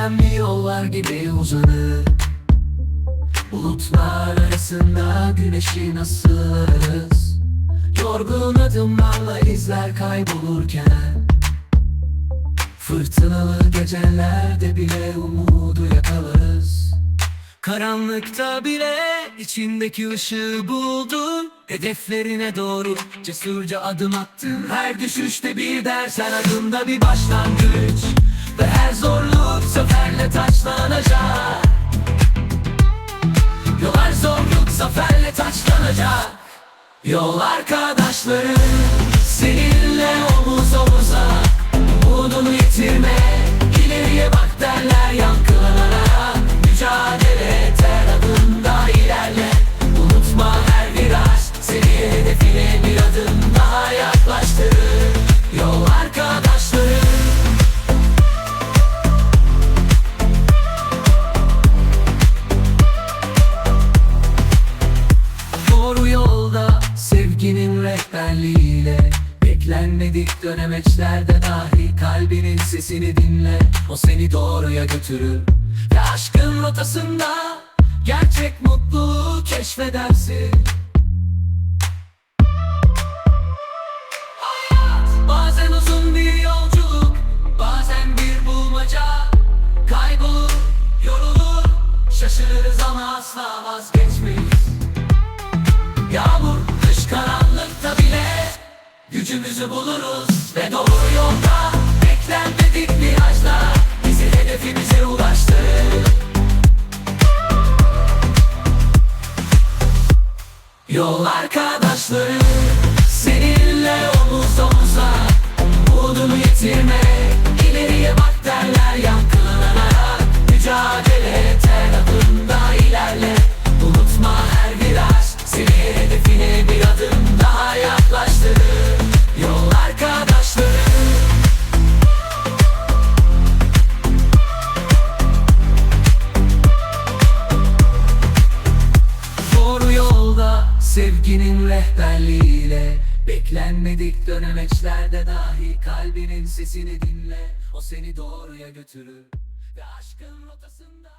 gizemli yollar gibi uzanır. Bulutlar arasında güneşi nasıl ararız Yorgun adımlarla izler kaybolurken. Fırtınalı gecelerde bile umudu yakalarız. Karanlıkta bile içindeki ışığı buldun. Hedeflerine doğru cesurca adım attın. Her düşüşte bir ders her adımda bir başlangıç. Ve her zorluk taçlanacak Yol arkadaşları rehberliğiyle Beklenmedik dönemeçlerde dahi kalbinin sesini dinle. O seni doğruya götürür. Ve aşkın rotasında gerçek mutluluğu keşfedersin. Hayat bazen uzun bir yolculuk Bazen bir bulmaca. Kaybolur, yorulur Şaşırırız ama asla vazgeçmeyiz Gücümüzü buluruz ve doğru yolda Beklenmedik virajlar Bizi hedefimize ulaştırır Yol arkadaşları sevginin rehberliğiyle Beklenmedik dönemeçlerde dahi kalbinin sesini dinle. O seni doğruya götürür ve aşkın rotasında